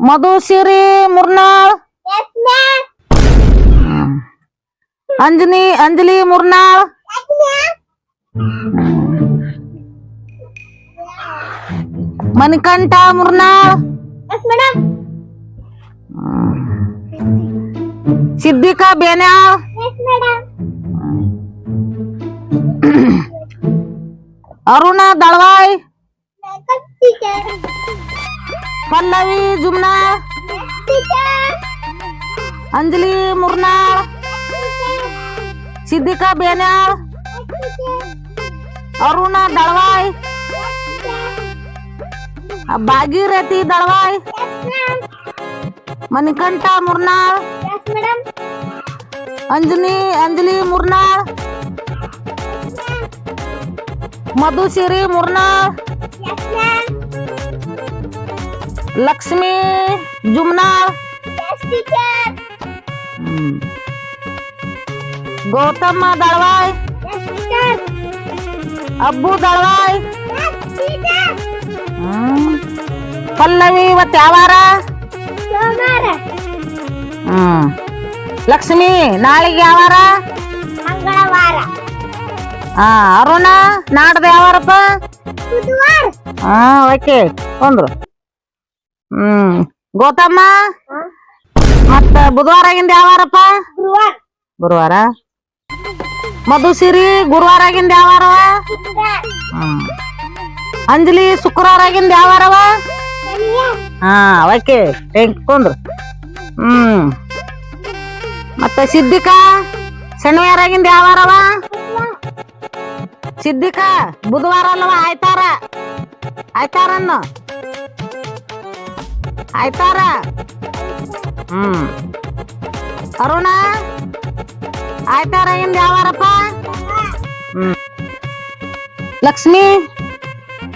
ಮಧು ಸಿರಿ Murnal Yes, ma'am. Anjani Anjali Murnal Yes, ma'am. Manikantha Murnal Yes, madam. Siddika ಬೇನ್ಯಾಳ್ Yes, madam. Aruna Dalavayi Pallavi Yumna Anjali मुरनाळ Siddhika बेनिया Aruna दळवाय Bhagirathi दळवाय Manikantha मुरनाळ Anjani Anjali मुरनाळ मधुशिरी मुरनाळ Yes, teacher. ಅಬ್ಬು Dalavayi. Yes, teacher. Pallavi ಇವತ್ತು ಯಾವಾರ ಹ್ಮ್. ಲಕ್ಷ್ಮಿ ನಾಳೆಗೆ ಯಾವಾರ ಮಂಗಳವಾರ. ಹಾ ಅರುಣ ನಾಡ್ದು ಯಾವಾರಪ್ಪ ಹಾ ಓಕೆ ಒಂದ್ರು ಹ್ಮ್. ಗೌತಮ್ಮ? ಮತ್ತ ಬುಧವಾರ ಆಗಿಂದ ಯಾವಾರಪ್ಪ ಗುರುವಾರ. ಮಧುಸಿರಿ ಗುರುವಾರ ಆಗಿಂದ ಯಾವಾರವ ಹ್ಮ್. ಅಂಜಲಿ ಶುಕ್ರವಾರ ಆಗಿಂದ ಯಾವಾರವ ಹಾ ಓಕೆ ಥ್ಯಾಂಕ್ ಕೊಂದ್ರು. ಹ್ಮ್. ಮತ್ತೆ ಸಿದ್ದಿಕಾ ಶನಿವಾರ ಆಗಿಂದ ಯಾವಾರವ ಸಿದ್ದಿಕಾ ಬುಧವಾರ ಅಲ್ಲವ? ಆಯ್ತಾರ. ಆಯ್ತಾರನ್ನು. ಆಯ್ತಾರ? ಹ್ಮ್. ಅರುಣ? ಆಯ್ತಾರ ಇಂದ ಯಾವಾರಪ್ಪ? ಹ್ಮ್. ಲಕ್ಷ್ಮಿ,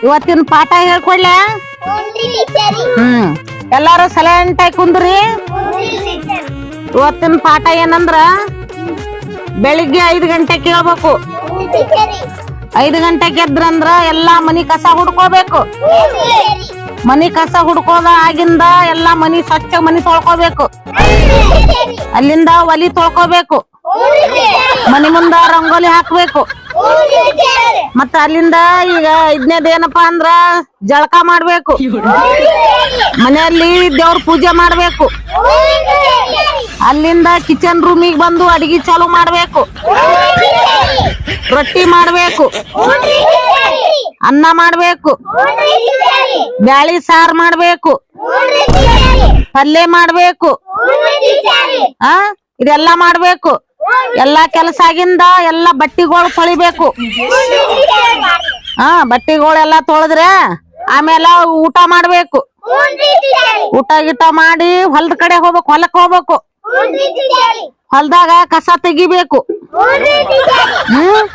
ಇವತ್ತಿನ ಪಾಠ ಟೀಚರ್ ಹ್ಮ್. ಎಲ್ಲಾರು ಸೈಲೆಂಟ್ ಆಗಿ ಕುಂದ್ರಿ. ಇವತ್ತಿನ ಪಾಠ ಏನಂದ್ರ? ಬೆಳಿಗ್ಗೆ ಐದು ಗಂಟೆ ಕೇಳ್ಬೇಕು ಐದು ಗಂಟೆಗೆ ಎದ್ರಂದ್ರ ಎಲ್ಲಾ ಮನಿ ಕಸ ಹುಡ್ಕೋಬೇಕು. ಮನಿ ಕಸ ಹುಡ್ಕೋದ ಆಗಿಂದ ಎಲ್ಲಾ ಮನಿ ಸ್ವಚ್ಛ ಮನಿ ತೊಳ್ಕೋಬೇಕು. ಅಲ್ಲಿಂದ ಒಲಿ ತೊಳ್ಕೋಬೇಕು. ಮನಿ ಮುಂದ ರಂಗೋಲಿ ಹಾಕ್ಬೇಕು. ಮತ್ತ ಅಲ್ಲಿಂದ ಈಗ ಏನಪ್ಪಾ ಅಂದ್ರ ಜಳಕ ಮಾಡ್ಬೇಕು. ಮನೆಯಲ್ಲಿ ದೇವ್ರ ಪೂಜೆ ಮಾಡ್ಬೇಕು. ಅಲ್ಲಿಂದ ಕಿಚನ್ ರೂಮಿಗೆ ಬಂದು ಅಡಿಗೆ ಚಾಲು ಮಾಡ್ಬೇಕು. ರೊಟ್ಟಿ ಮಾಡ್ಬೇಕು. ಅನ್ನ ಮಾಡ್ಬೇಕು. ಬ್ಯಾಳಿ ಸಾರ್ ಮಾಡ್ಬೇಕು. ಪಲ್ಯ ಮಾಡ್ಬೇಕು. ಆ? ಇದೆಲ್ಲಾ ಮಾಡ್ಬೇಕು. ಎಲ್ಲಾ ಕೆಲಸ ಆಗಿಂದ ಎಲ್ಲಾ ಬಟ್ಟಿಗಳು ತೊಳಿಬೇಕು. ಹಾ ಬಟ್ಟಿಗಳೆಲ್ಲಾ ತೊಳೆದ್ರೆ ಆಮೇಲೆ ಊಟ ಮಾಡ್ಬೇಕು. ಊಟ ಗೀಟ ಮಾಡಿ ಹೊಲದ ಕಡೆ ಹೋಗ್ಬೇಕು, ಹೊಲಕ್ ಹೋಗ್ಬೇಕು. ಹೊಲ್ದಾಗ ಕಸ ತೆಗಿಬೇಕು. ಹ್ಮ್?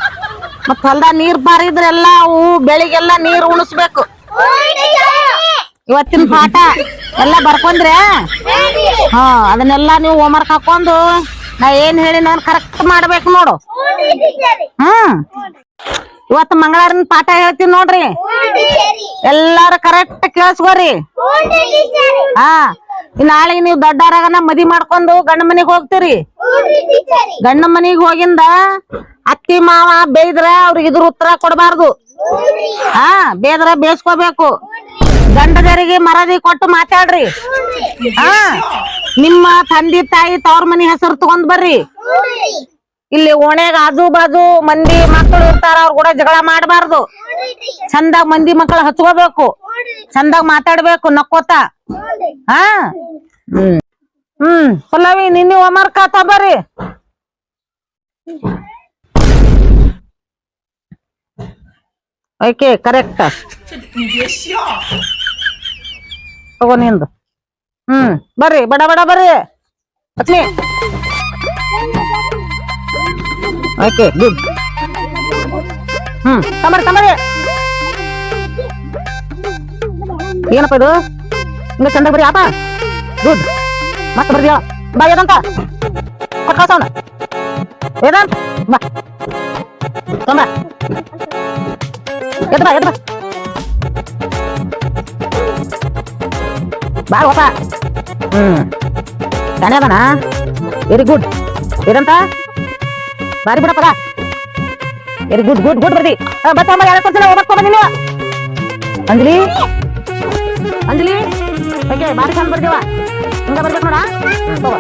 ಮತ್ ಹೊಲ್ದಾಗ ನೀರ್ ಬಾರಿದ್ರೆ ಎಲ್ಲಾ ಅವು ಬೆಳಿಗೆಲ್ಲ ನೀರ್ ಉಣಿಸ್ಬೇಕು. ಇವತ್ತಿನ ಪಾಠ ಎಲ್ಲ ಬರ್ಕೊಂಡ್ರೆ? ಹಾ, ಅದನ್ನೆಲ್ಲ ನೀವು ಹೋಮ್ವರ್ಕ್ ಹಾಕೊಂಡು ನಾ ಏನ್ ಹೇಳಿ ನಾನು ಕರೆಕ್ಟ್ ಮಾಡ್ಬೇಕು ನೋಡು. ಹ್ಮ್. ಇವತ್ತು ಮಂಗಳವಾರನ ಪಾಠ ಹೇಳ್ತೀನಿ ನೋಡ್ರಿ. ಎಲ್ಲಾರು ಕರೆಕ್ಟ್ ಕೇಳಿಸ್ಕೋರಿ. ಹಾ. ಈ ನಾಳೆಗೆ ನೀವು ದೊಡ್ಡವರಾಗನ ಮದಿ ಮಾಡ್ಕೊಂಡು ಗಂಡ ಮನಿಗ್ ಹೋಗ್ತೀರಿ? ಗಂಡ ಮನಿಗ್ ಹೋಗಿಂದ ಅತ್ತಿ ಮಾವ ಬೇಯ್ದ್ರ ಅವ್ರಿಗೆ ಇದ್ರ ಉತ್ತರ ಕೊಡಬಾರ್ದು. ಹಾ ಬೇದ್ರ ಬೇಸ್ಕೋಬೇಕು ಗಂಡದರಿಗೆ ಮರದಿ ಕೊಟ್ಟು ಮಾತಾಡ್ರಿ. ಹಾ, ನಿಮ್ಮ ತಂದೆ ತಾಯಿ ತವ್ರ ಮನಿ ಹೆಸರು ತಗೊಂಡ್ ಬರ್ರಿ. ಇಲ್ಲಿ ಓಣ್ಯಾಗ ಆಜು ಬಾಜು ಮಂದಿ ಮಕ್ಕಳು ಇರ್ತಾರ, ಅವ್ರ ಕೂಡ ಜಗಳ ಮಾಡಬಾರ್ದು. ಚಂದಾಗ ಮಂದಿ ಮಕ್ಕಳು ಹಚ್ಕೋಬೇಕು. ಚಂದಾಗ ಮಾತಾಡ್ಬೇಕು, ನಕ್ಕೋತ. ಹಾ? ಹ್ಮ್. ಹ್ಮ್. ಪಲ್ಲವಿ, ನಿನ್ನೆ ಹೋಮ್ವರ್ಕ್ ಕಾತ ಬರ್ರಿ. ಓಕೆ ಕರೆಕ್ಟ್ ತಗೋ ನಿಂದು. ಹ್ಮ್. ಬರ್ರಿ, ಬಡ ಬಡ ಬರ್ರಿ. Lakshmi okay, good. ಹ್ಮ್. ತಮರಿ ತಂಬರಿ ಏನಪ್ಪ ಇದು? ಹಿಂಗ ಚಂದ ಬರೀ ಆತ? ಗುಡ್ ಮತ್ತೆ ಬರ್ದಿಯ? ಬಾ ವೇದಾಂತ ಕೊಟ್ಟು ಕಳ್ಸವನ ವೇದಾಂತ್ ಬಾ. ತೊಂಬ. ಎದ್ ಬಾ ಎದ್ ಬಾ. ಬಾ, ಹೋಪ. ಹ್ಮ್. ಶಾಣೆ ಅದನ ವೆರಿ ಗುಡ್ ಏನಂತ ಬಾರಿ ಬಿಡಪ್ಪ ವೆರಿ ಗುಡ್ ಗುಡ್ ಗುಡ್ ಬರ್ದಿ. ಬತ್ತಮ್ಮ ಯಾರು ಹೋಗ್ಬೇಕು ಬಂದಿನಿ ಅಂಜಲಿ? ಅಂಜಲಿ ಓಕೆ ಬಾರಿ ಚಂದ ಬರ್ದೇವ ಹಿಂಗ ಬರ್ಬೇಕು ನೋಡ ಹ್ಮ್, ತಗೋ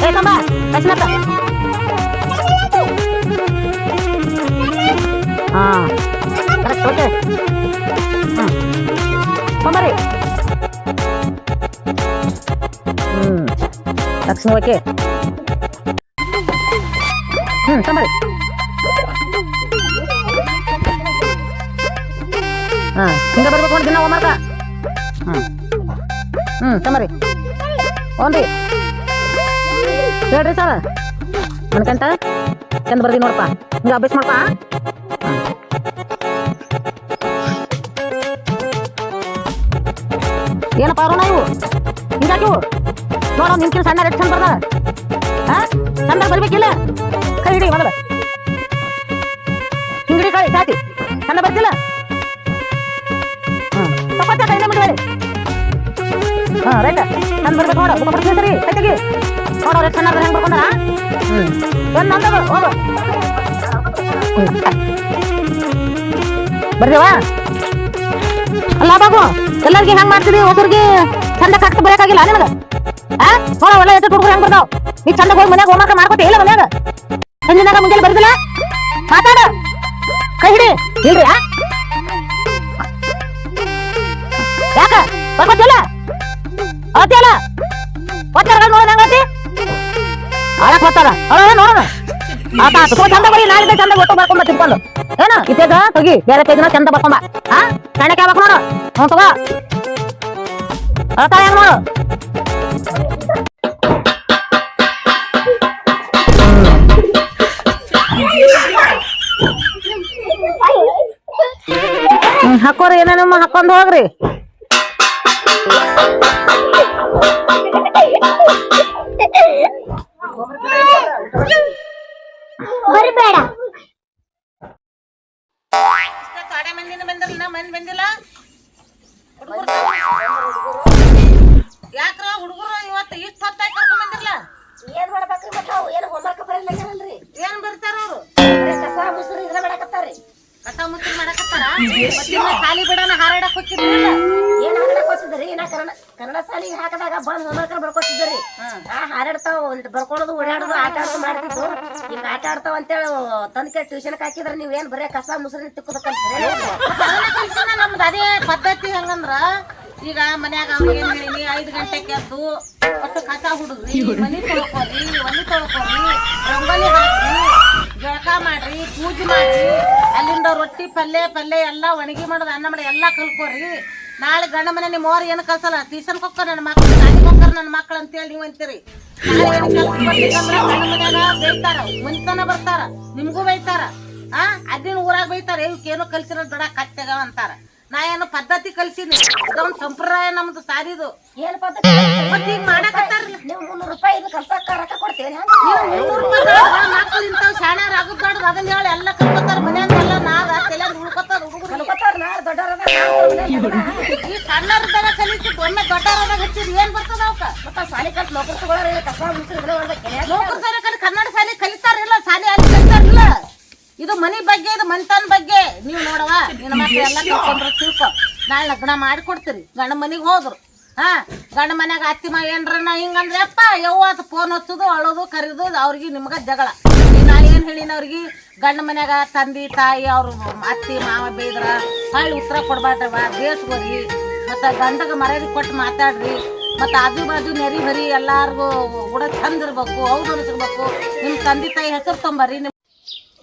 ಏ ತಂಬ ಕಶ್ನತ್ತ ಹಾ ಕರೆಕ್ಟ್ ಓಕೆ ಹ್ಮ್ ತೊಂಬರಿ ಹ್ಮ್ ಲಕ್ಷ್ಮಿ ಓಕೆ ಹ್ಮ್ ತೊಂಬರಿ ಹಾ ಹಿಂಗ ಬರ್ಬೇಕು ನೋಡಿ ದಿನ ಹೋಮ್ವರ್ಕ ಹ್ಮ್ ರೀ ಹ್ಞೂ ಓನ್ರಿ ಹೇಳ್ರಿ ಸರ್. ಅನ್ಕಂತ? ಚಂದ ಬರ್ದಿ ನೋಡಪ್ಪ. ಹಿಂಗೆ ಅಭ್ಯಾಸ ಮಾಡಪ್ಪ. ಏನಪ್ಪ ಅರುಣ ಇವು? ಹಿಂಗಾಕಿವು ನೋಡ ನಿನ್ಕಿನ ಸಣ್ಣ ರೆಡ್ ಚಂದ ಬರ್ದ ಹಾ ಚಂದ ಬರ್ಬೇಕಿಲ್ಲ ಕೈ ಹಿಡಿ ಮೊದಲ ಹಿಂಗಡಿ ಕಳಿ ಚಾತಿ ಚಂದ ಬರ್ತಿಲ್ಲ ಹಾ ರೈಟ್ ಚಂದ ಬರ್ಬೇಕು ಬರ್ದೇವಾ? ಅಲ್ಲ, ಬಾಬು, ಎಲ್ಲರಿಗೆ ಹೆಂಗ್ ಮಾಡ್ತೀವಿ ಒಬ್ಬರಿಗೆ ಚಂದ ಕಟ್ಟ ಬರಕಾಗಿಲ್ಲ ನಿನಗ? ಆ? ನೋಡ, ಒಳ್ಳೆ ಹುಡುಗರು ಹೆಂಗ್ ಬರ್ತಾವ ನೀ ಚಂದ ಹೋಗಿ ಮನ್ಯಾಗ ಹೋಮ್ವರ್ಕ್ ಮಾಡ್ಕೊತಿ, ಇಲ್ಲ ಮನ್ಯಾಗ? ಸಂಜಿನಾಗ ಮುಂಜಾನೆ ಬರ್ದಿಲ್ಲ? ಮಾತಾಡ. ಕೈ ಹಿಡಿ. ಇಲ್ರಿ ಯಾಕ? ಬರ್ಕೊತಿಲ್ಲ ಅವತ್ತಿಲ್ಲ ಓದ್ತಾರ ನೋಡ ಹೆಂಗತಿ? ಆಳಕ್ ಬರ್ತಾರ ಅಳ ನೋಡೋಣ. ಆತ ಆತ ತಗೋ ಚಂದ ಬರೀ, ನಾಳೆ ಚಂದ ಒಟ್ಟು ಬರ್ಕೊಂಬ ತಿಳ್ಕೊಂಡು ಏನ? ಇತ್ತೇಗ? ತೆಗಿ, ಬೇರೆ ಪೇಜ್ನ ಚಂದ ಬರ್ಕೊಂಬ ಹಾ ಕಣಕ್ಕೆ ಆಗ್ಬೇಕು ನೋಡು. ಹ್ಞೂ, ತಗೋ. ಅಳ್ತಾ ಹೆಂಗ್ ನೋಡು. ಹ್ಮ್, ಹಾಕೋರಿ, ಏನೇನಮ್ಮ ಹಾಕೊಂಡು ಹೋಗ್ರಿ. ಬರಬೇಡ. ತಾಡೆ ಮಂದಿನ ಬಂದಿಲ್ಲ ಮಂದಿ ಬಂದಿಲ್ಲ. ಯಾಕ್ರ ಹುಡುಗರು ಇವತ್ತು ಇಷ್ಟ ಹೊತ್ತಾಗಿ ಕರ್ಕೊಂಡ್ ಬಂದಿರಲ್ಲ ಏನ್ ಮಾಡ್ಬೇಕ್ರಿ ಮತ್ತ ಅವು? ಏನ್ ಹೋಮ್ವರ್ಕ್ ಏನ್ ಬರ್ತಾರ ಅವ್ರು? ಕಸ ಮುಸುರು ಇದ್ರ ಮಾಡಕತ್ತಾರ್ರಿ. ಕಸ ಮುಚ್ಚಿ ಮಾಡಕತ್ತಾರ? ಖಾಲಿ ಬಿಡನ ಹಾರಾಡಕ್ ಹೋಗಿದ್ರಲ್ಲ ಏನ್ ಹಾಡಕ್ ಹೋಗ್ತಿದ್ರಿ ನಾ ಕನ್ನಡ ಕನ್ನಡ ಸಾಲಿಗೆ ಹಾಕದಾಗ ಬಂದ್ ಹೋಮ್ವರ್ಕ್ ಬರ್ಕೊತಿದ್ರಿ ಆ ಹಾರಾಡ್ತಾವ ಬರ್ಕೊಳೋದು ಓಡಾಡೋದು ಆಟ ಆಡೋದು ಮಾಡ್ತಿದ್ವು ಈಗ ಆಟ ಆಡ್ತಾವ ಅಂತೇಳಿ ತಂದ್ಕೆ ಟ್ಯೂಷನ್ ಹಾಕಿದ್ರ ನೀವ್ ಏನ್ ಬರೀ ಕಸ ಮುಸುರು ತಿಕ್ಕೋದ ನಮ್ದು ಅದೇ ಪದ್ಧತಿ ಹೆಂಗಂದ್ರ ಈಗ ಮನ್ಯಾಗ ಅವ್ರಿಗೆ ಏನ್ ಹೇಳಿನಿ ಐದ್ ಗಂಟೆಗೆ ಎದ್ದು ಒಟ್ಟು ಕಸ ಹುಡುಗ್ರಿ ಮನಿ ತೊಳ್ಕೊರಿ ಒಲಿ ತೊಳ್ಕೊರಿ ರಂಗೋಲಿ ಹಾಕ್ರಿ ಜಳಕ ಮಾಡ್ರಿ ಪೂಜೆ ಮಾಡ್ರಿ ಅಲ್ಲಿಂದ ರೊಟ್ಟಿ ಪಲ್ಯ ಪಲ್ಯ ಎಲ್ಲಾ ಒಣಗಿ ಮಾಡೋದು ಅನ್ನ ಮಾಡಿ ಎಲ್ಲಾ ಕಲ್ಕೋರಿ ನಾಳೆ ಗಂಡ ಮನೆ ನಿಮ್ಮ ಅವ್ರ ಏನು ಕಲ್ಸಲ್ಲ ಟ್ಯೂಷನ್ ಹೋಗ್ತಾರ ನನ್ನ ಮಕ್ಳು ಶಾಲೆಗೆ ಹೋಗ್ತಾರ ನನ್ನ ಮಕ್ಳು ಅಂತೇಳಿ ನೀವು ಅಂತೀರಿ. ಬೈತಾರ ಬರ್ತಾರ ನಿಮ್ಗೂ ಬೈತಾರ. ಆ ಅದಿನ ಊರಾಗ ಬೈತಾರ? ಇವಕ್ಕೇನು ಕಲ್ಸಿರ ಬೇಡ ಕಟ್ಟೆಗ ಅಂತಾರ. ನಾ ಏನು ಪದ್ಧತಿ ಕಲ್ಸಿನಿ ಇದೊಂದ್ ಸಂಪ್ರದಾಯ ನಮ್ದು ಸಾರಿದು. ಏನ್ ಪದ್ಧತಿ ಮತ್ ಈಗ ಮಾಡಕತ್ತಾರಲ್ಲ ನೀವು ಮುನ್ನೂರು ರೂಪಾಯಿ ಇದು ಕಲ್ಸಕ್ಕ ರೊಕ್ಕ ಮುನ್ನೂರು ರೂಪಾಯಿ ಮಕ್ಳು ಇಂತಾವ್ ಶಾಣ್ಯಾರ ಆಗುದ್ ಅದನ್ನ ಹೇಳಿ ಎಲ್ಲ ಕಲ್ಕೋತಾರ ಮನ್ಯಾಗ ಎಲ್ಲ ನಾಗ ತಲೆ ಉಳ್ಕೋತಾರ ಈ ಸಣ್ಣರದಾಗ ಕಲಿಸಿ ಒಮ್ಮೆ ದೊಡ್ಡವರಾಗ ಹಚ್ಚಿದ್ ಏನ್ ಬರ್ತದ ಅವಕ್ಕ? ಮತ್ತ ಸಾಲಿ ಕಲ್ತ್ ನೌಕರಿ ತಗೊಳ್ಳೋರಿ ಕಸ ಮುಸುರು ಇದ್ರ ಮಾಡ್ಬೇಕು ಲೋಕಲ್ ಸಾರಿ ಕಲಿ ಕನ್ನಡ ಸಾಲಿ ಕಲಿತಾರಿಲ್ಲ ಶಾಲೆ ಅಲ್ಲಿ ಕಲಿತಾರಿಲ್ಲ. ಇದು ಮನಿ ಬಗ್ಗೆ ಇದು ಮನಿತನ ಬಗ್ಗೆ. ನೀವು ನೋಡವ ನಿನ್ನ ಮಕ್ಳು ಎಲ್ಲ ಕಲ್ಕೊಂಡ್ರ ತಿಳ್ಕೊ. ನಾಳೆ ಲಗ್ನ ಮಾಡಿಕೊಡ್ತೀರಿ. ಗಂಡ ಮನೆಗೆ ಹೋದ್ರು. ಹಾ ಗಂಡ ಮನ್ಯಾಗ ಅತ್ತಿ ಮಾ ಏನ್ರನ್ನ ಹಿಂಗಂದ್ರೆ ಅಪ್ಪ ಯವ್ವ ಫೋನ್ ಹಚ್ಚುದು ಅಳೋದು ಕರೀದು ಅವ್ರಿಗೆ ನಿಮ್ಗ ಜಗಳ. ನಾ ಏನ್ ಹೇಳಿನ ಅವ್ರಿಗೆ ಗಂಡ ಮನ್ಯಾಗ ತಂದಿ, ತಾಯಿ, ಅವ್ರ ಅತ್ತಿ, ಮಾವ ಬೇದ್ರ ಹಳ್ಳಿ ಉತ್ತರ ಕೊಡ್ಬಾರ್ದವ ಹೋಗಿ ಮತ್ತ ಗಂಡಗ ಮರ್ಯಾದೆ ಕೊಟ್ಟು ಮಾತಾಡ್ರಿ. ಮತ್ತ ಆಜು ಬಾಜು ನೆರಿ ಬರಿ ಎಲ್ಲಾರ್ಗು ಕೂಡ ಚಂದ ಇರ್ಬೇಕು ಹೌದು ನಿಮ್ ತಂದೆ ತಾಯಿ ಹೆಸರು ತೊಂಬರ್ರಿ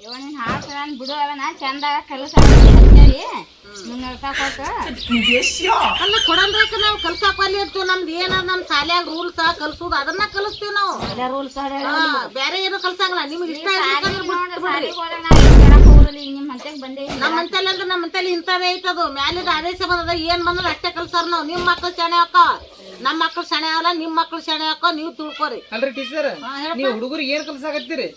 ನಿಮ್ ಇವನ್ ಹಾಕ್ತಾನ ಬಿಡು ಅವನ ಚಂದಾಗ ಕೆಲಸ ಅಂತೇಳಿ ಮುನ್ನೂರು ರೂಪಾಯಿ ಕೊಟ್ಟು ಅಲ್ಲ ಕೊಡಲ್ರಕ್ಕ ನಾವು ಕಲ್ಸಾಕ್ ಅಲ್ಲಿ ಇರ್ತೀವಿ ನಮ್ದು ಏನದ ನಮ್ ಶಾಲ್ಯಾಗ ರೂಲ್ಸ್ ಕಲ್ಸುದು ಅದನ್ನ ಕಲಿಸ್ತೀವಿ ನಾವು. ರೂಲ್ಸ್ ಏನು ಕಲ್ಸಂಗಿಲ್ಲ ನಿಮ್ಗೆ ಇಷ್ಟ ನಿಮ್ಮ ನಮ್ಮ ಅಂದ್ರೆ ನಮ್ಮ ಇಂಥದೇ ಐತದು ಮ್ಯಾಲಿದ ಆದೇಶ ಬಂದದ ಏನ್ ಬಂದದ ಅಷ್ಟೇ ಕಲ್ಸಾರ ನಾವು. ನಿಮ್ ಮಕ್ಳು ಶಾಣೆ ಹಾಕ. ನಮ್ಮ ಮಕ್ಳು ಶಾಣೆ ಆಗಲ್ಲ ನಿಮ್ ಮಕ್ಳು ಶಾಣೆ ಹಾಕೋ ನೀವು ತಿಳ್ಕೊರಿ. ಅಲ್ರಿ ಟೀಚರ್. ನೀವು ಹುಡುಗರು ಏನ್ ಕಲ್ಸಾಕತ್ತೀರಿ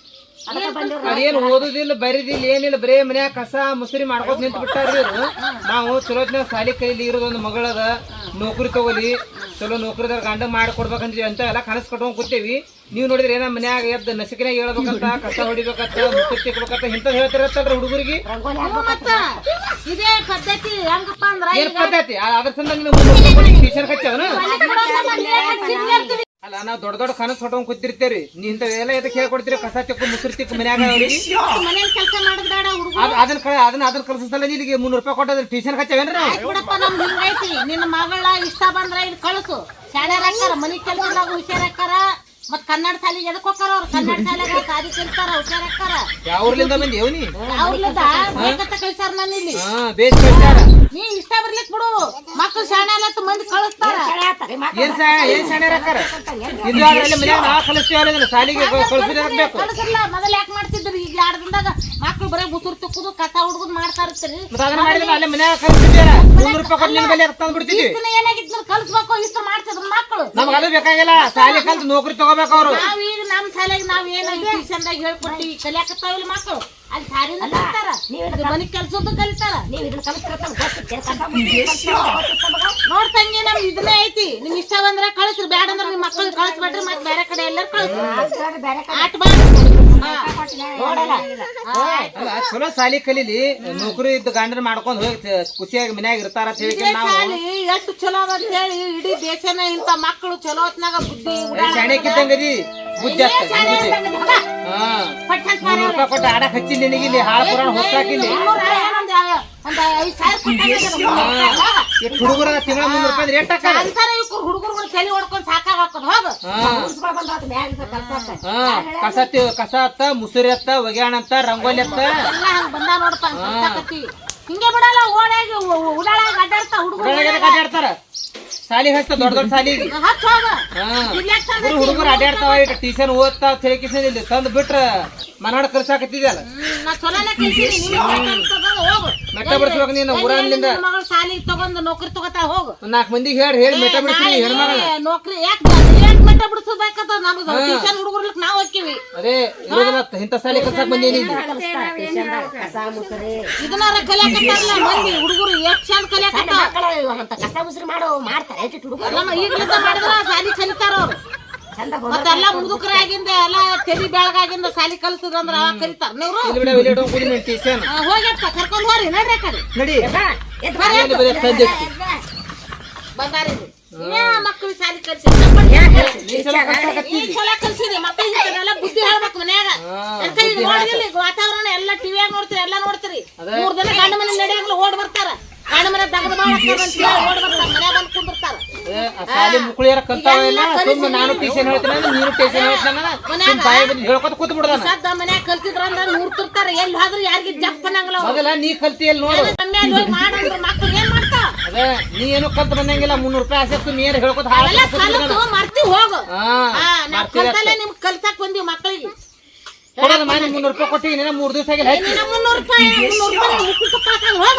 ಅದೇನ್ ಓದುದಿಲ್ಲ ಬರೀದಿಲ್ಲ ಏನಿಲ್ಲ ಬರೇ ಮನ್ಯಾಗ ಕಸ ಮುಸುರಿ ಮಾಡ್ಕೊತ ನಿಂತ ಬಿಟ್ಟಾರ್ರಿ ಇವ್ರು. ನಾವು ಚಲೋತ್ನ ಸಾಲಿ ಕೈಲಿ ಇರೋದೊಂದು ಮಗಳದ ನೌಕರಿ ತಗೋಲಿ. ಚಲೋ ನೌಕರಿದಾರ ಗಂಡ ಮಾಡಿ ಕೊಡ್ಬೇಕಂತ ಅಂತ ಎಲ್ಲ ಕನಸು ಕಟ್ಕೊಂಡ್ ಕೂತೇವಿ. ನೀವು ನೋಡಿದ್ರೆ ಏನ ಮನ್ಯಾಗ ಎದ್ದ ನಸಿಕಿನಾಗ ಹೇಳ್ಬೇಕಂತ ಕಸ ಹೊಡಿಬೇಕಂತ ಮುಸ್ರಿ ತಿಕ್ಬೇಕಂತ ಇಂಥ ಹೇಳ್ತಿರತ್ತಲ್ರಿ ಹುಡುಗರಿಗೆ? ರಂಗೋಲಿ ಮತ್ತ ಇದೇ ಪದ್ಧತಿ ಹೆಂಗಪ್ಪ ಅಂದ್ರ ಏನ್ ಪದ್ಧತಿ? ಅದ್ರ ಸಂದ ಟೀಚರ್ ಹಚ್ಚವನ ಅಲ್ಲ ನಾವು ದೊಡ್ಡ ದೊಡ್ಡ ಕನಸು ಕಟ್ಕೊಂಡ್ ಕೂತಿರ್ತೇವ್ರಿ. ನೀ ಇಂಥವೆಲ್ಲ ಎದಕ್ಕೆ ಹೇಳ್ಕೊಡ್ತೀರಿ? ಕಸ ತಿಕ್ಕು ಮುಸ್ರಿ ತಿಕ್ಕು ಮನ್ಯಾಗ ಅವ್ರಿಗೆ? ಮನೇಲಿ ಕೆಲಸ ಮಾಡೋದ್ ಬೇಡ ಹುಡುಗ. ಅದ್- ಅದನ್ನ ಕಡೆ ಅದನ್ನ ಅದನ್ನ ಕಳ್ಸಲ್ಲ ನಿನಗೆ? ಮುನ್ನೂರು ರೂಪಾಯಿ ಕೊಟ್ಟದ್ರೆ ಟ್ಯೂಷನ್ ಹಚ್ಚವೇನ್ರಿ ಬಿಡಪ್ಪ ನಮ್ ಹಿಂಗೈತಿ ನಿನ್ನ ಮಗಳ ಇಷ್ಟ ಬಂದ್ರ ಇಲ್ಲಿ ಕಳ್ಸು. ಶಾಣ್ಯಾರ ಮನೆ ಕೆಲಸ ಕೆಲ್ಸದಾಗ ಹುಷಾರ್ ಹಾಕಾರ ಮತ್ ಕನ್ನಡ ಸಾಲಿ ಎದಕ್ ಹೋಗ್ತಾರ ಅವ್ರು? ಕನ್ನಡ ಸಾಲಿ ಸಾರಿ ಕಲಿತಾರ ಹುಷಾರ್ ಹಾಕಾರ ಯಾವ ಊರ್ಲಿಂದ ಬಂದಿ? ಅವ್ನಿ ಅವ್ರಲಿಂದ? ಬೇಕಂತ ಕಳ್ಸಾರ ನಾನು ಇಲ್ಲಿ ಹಾ ಬೇಸ್ ಕಳ್ಸ್ಯಾರ. ನೀ ಇಷ್ಟ ಬರ್ಲಿಕ್ ಬಿಡು. ಮಕ್ಳು ಶಾಣ್ಯಾಲತ್ ಮಂದಿ ಕಳಿಸ್ತಾರ. ಏನ್ ಸಾ ಏನ್ ಶಾಣ್ಯಾರ ಹಾಕಾರ ಇದು ಅದ್ರಲ್ಲಿ ಮನ್ಯಾಗ ನಾ ಕಲಿಸ್ತೀವಲ್ಲ ಇದನ್ನ? ಸಾಲಿಗೆ ಕಳ್ಸಿದ್ರೆ ಬೇಕು ಕಳ್ಸಲ್ಲ ಮೊದಲ ಯಾಕೆ ಮಾಡ್ತಿದ್ರು? ಈಗ ಎರಡು ದಿನದಾಗ ಮಕ್ಳು ಬರೋ ಮುಸುರು ತುಕ್ಕುದು ಕಸ ಹುಡುಗುದ್ ಮಾಡ್ತಾ ಇರ್ತೀರಿ ಏನಾಗಿತ್ತು ಕಲ್ಸ್ಬೇಕು ಇಷ್ಟು ಮಾಡ್ತಿದ್ರು ಮಕ್ಕಳು ನಮ್ಗೆ ಅದು ಬೇಕಾಗಿಲ್ಲ ಸಾಲಿ ಕಲ್ತು ನೌಕರಿ ತಗೋಬೇಕು ಅವರು. ನಾವ್ ಈಗ ನಮ್ ಶಾಲೆಗೆ ನಾವ್ ಏನ ಟ್ಯೂಷನ್ದಾಗ ಹೇಳ್ಕೊಟ್ಟಿ ಕಲಿಯಾಕತ್ತಾವಿಲ್ಲ ಮಕ್ಕಳು ಅಲ್ಲಿ ಸಾರಿನ ಕಲಿತಾರ. ಮನೆ ಕೆಲ್ಸದ್ದು ಕಲಿತಾರ. ನೋಡ್ ತಂಗಿ ನಮ್ ಇದನ್ನೇ ಐತಿ. ನಿಮ್ ಇಷ್ಟ ಬಂದ್ರೆ ಕಳಿಸ್ರಿ ಬ್ಯಾಡ ಅಂದ್ರೆ ನಿಮ್ ಮಕ್ಳಿಗೆ ಕಳಿಸ್ಬೇಡ್ರಿ ಮತ್ ಬೇರೆ ಕಡೆ ಎಲ್ಲರೂ ಕಳಿಸ್ರಿ ಆಟ ಚಲೋ ಸಾಲಿ ಕಲೀಲಿ. ನೌಕರಿ ಇದ್ದ ಗಂಡನ ಮಾಡ್ಕೊಂಡ್ ಹೋಗಿ ಖುಷಿಯಾಗಿ ಮನ್ಯಾಗ ಇರ್ತಾರ ಅಂತ ಹೇಳಿ ಶಾಲಿ ಎಷ್ಟು ಚಲೋ ಅದ ಅಂತ ಹೇಳಿ ಇಡೀ ದೇಶನ ಇಂತ ಮಕ್ಕಳು ಚಲೋ ಹೊತ್ನಾಗ ಬುದ್ಧಿ ಶಾಣೆಕಿದ್ದಂಗದಿ ಬುದ್ಧಿ ಆಗ್ತದೆ ಬುದ್ಧಿ. ಹಾ. ಮುನ್ನೂರು ರೂಪಾಯಿ ಕೊಟ್ಟು ಆಡಕ್ ಹಚ್ಚಿ ನಿನಗೆ ಇಲ್ಲಿ ಹಾಳ ಪುರಾಣ ಹೊತ್ತಾಕಿಲ್ಲಿ ಹುಡುಗರ ತಿಂಗಳ ಮುನ್ನೂರು ರೂಪಾಯಿ ರೇಟ್ ಹಾಕಾರ ಅಂತಾರ ಇವ್ರು ಹುಡುಗರುಗಳು ತಲೆ ಹೊಡ್ಕೊಂಡ್ ಸಾಕಾಗ ಹೋಗ್ತದ ಹೋಗ. ಹಾ. ಮುಸ್ಕೊಳ್ ಬಂದಾತ ಮ್ಯಾಗಿಂದ ಕಲ್ಸಾಕ ಹಾ. ಕಸ ಕಸ ಅತ್ತ ಮುಸುರಿ ಅತ್ತ ಒಗ್ಯಾಣ ಅಂತ ರಂಗೋಲಿ ಅತ್ತ. ಹಂಗ ಬಂದ ಬಿಡಲ್ಲ ಓಡಾಗಿ ಉಡಾಳ ಅಡ್ಡಾಡ್ತಾ ಹುಡುಗರು ಅಡ್ಡಾಡ್ತಾರ? ಸಾಲಿ ಹಚ್ಚ ದೊಡ್ಡ ದೊಡ್ಡ ಸಾಲಿ? ಹುಡುಗರು ಅಡ್ಡಾಡ್ತಾವ ಇಟ್ಟು ಟ್ಯೂಷನ್ ಓದ್ತಾ ತಿಳಕಿಸನ್ ಇಲ್ಲಿ ತಂದು ಬಿಟ್ರ ಮನಾಡ್ ಕರ್ಸಾಕತ್ತಿದ್ಯಲ್ಲ. ಮೆಟ್ಟ ಬಿಡಿಸ್ಬೇಕು ನೀನು ಊರಲ್ಲಿಂದ ಸಾಲಿ ತಗೊಂಡು ನೌಕರಿ ತಗೋತಾ ಹೋಗು. ನಾಲ್ಕು ಮಂದಿಗೆ ಹೇಳಿ ಹೇಳಿ ಮೆಟ್ಟ ಬಿಡಿಸ್ತೀನಿ ಹೆಣ್ಮಗಳ ನೌಕರಿ ಯಾಕೆ ಯಾಕೆ ಮಟ್ಟ ಬಿಡಿಸ್ಬೇಕಂತ ನಮ್ದು ಟ್ಯೂಷನ್ ಹುಡುಗರ್ಲಿಕ್ ನಾವ್ ಹೋಕ್ಕಿವಿ ಅದೇ ಇರೋದನ್ನ ಇಂಥ ಸಾಲಿ ಕರ್ಸಾಕ್ ಬಂದೀನಿ ಇಲ್ಲಿ ಕಲಿಸ್ತಾರ ಟ್ಯೂಷನ್ದಾಗ ಕಸ ಮುಸ್ರಿ. ಇದನ್ನಾರ ಕಲಿಯಾಕತ್ತಾರಲ್ಲ ಮಂದಿ ಹುಡುಗರು ಎಷ್ಟ್ ಚಂದ ಮಕ್ಕಳು ಅಂತ ಕಸ ಮುಸ್ರಿ ಮಾಡೋ ಮಾಡ್ತಾರೆ ಎಷ್ಟು ಹುಡುಗರು. ನಮ್ಮ ಈಗ್ಲಿಂದ ಮಾಡಿದ್ರ ಸಾಲಿ ಕಲಿತಾರ ಅವ್ರು. ಚಂದ ಮತ್ತೆಲ್ಲ ಮುದುಕರಾಗಿಂದ ಎಲ್ಲ ತೆಲಿ ಬೆಳಗಾಗಿಂದ ಸಾಲಿ ಕಲಿಸಿದ್ರಂದ್ರ ಅವಾಗ ಕಲಿತಾರ. ನೀವು ಹೋಗ್ಯಪ್ಪ ಕರ್ಕೊಂಡ್ ಹೋರಿ ನಡ್ರಿ ಕಡೆ. ಮಕ್ಕಳು ಸಾಲಿ ಚಲೋ ಕಲ್ಸಿರಿ ಬುದ್ಧಿ ಹೇಳ್ಬೇಕು ಮನ್ಯಾಗ. ಹಾ, ಈಗ ನೋಡಿದಿಲ್ಲ ವಾತಾವರಣ ಎಲ್ಲ ಟಿವಿಯಾಗ ನೋಡ್ತೀರಿ ಎಲ್ಲ ನೋಡ್ತೀರಿ. ಮೂರ್ ದಿನ ಗಂಡ ಮನೆ ನಡೆಯಂಗಿಲ್ಲ ಓಡ್ ಬರ್ತಾರ. ಗಂಡ ಮನೆ ದಗದ ಓಡ್ ಬರ್ತಾರ ಮನ್ಯಾಗ ಬಂದ್ ಕುಂದಿರ್ತಾರ ಸಾಲಿ ಮುಕ್ಕಳಿಯರ ಕಲ್ತಾವ ಇಲ್ಲ? ಸುಮ್ಮನೆ ನಾನು ಟ್ಯೂಷನ್ ಹೇಳ್ತೀನಿ ಅಂದ್ರೆ ನೀನು ಟ್ಯೂಷನ್ ಹೇಳ್ತಾನ ಸುಮ್ ಬಾಯಿ ಬಂದು ಹೇಳ್ಕೊತ ಕೂತ್ ಬಿಡದಾನ ಸದ್ದ ಮನ್ಯಾಗ ಕಲ್ತಿದ್ರ ಅಂದ್ರ ಎಲ್ಲಿ ಹೋದ್ರೆ ಯಾರಿಗ ಜಪ್ಪನಂಗಲ್ಲ. ಮೊದಲ ನೀ ಕಲ್ತಿ ಎಲ್ಲಿ ನೋಡು. ಕಮ್ಮಿ ಆಗಿ ಹೋಗಿ ಮಾಡಂದ್ರ ಮಕ್ಳು ಏನ್ ಮಾಡ್ತಾವ ಅದೇ ನೀ ಏನು ಕಂತ ಬಂದಂಗಿಲ್ಲ? ಮುನ್ನೂರು ರೂಪಾಯಿ ಆಸೆ ನೀ ಏನು ಹೇಳ್ಕೊತ ಅವೆಲ್ಲ ಕಲ್ತು ಮರ್ತಿ ಹೋಗು. ಹಾ ನಾವ್ ಕಲ್ತಲ್ಲೇ ನಿಮ್ ಕಲ್ಸಕ್ ಬಂದಿವಿ ಮಕ್ಕಳಿಗೆ ಕೊಡೋದು ಮನೆ ಮುನ್ನೂರು ರೂಪಾಯಿ ಕೊಟ್ಟಿದ್ದೀನಿ ಮೂರು ದಿವಸ ಆಗಿಲ್ಲ ಮುನ್ನೂರು ರೂಪಾಯಿ ಮುನ್ನೂರು ರೂಪಾಯಿ ಹೋಗ.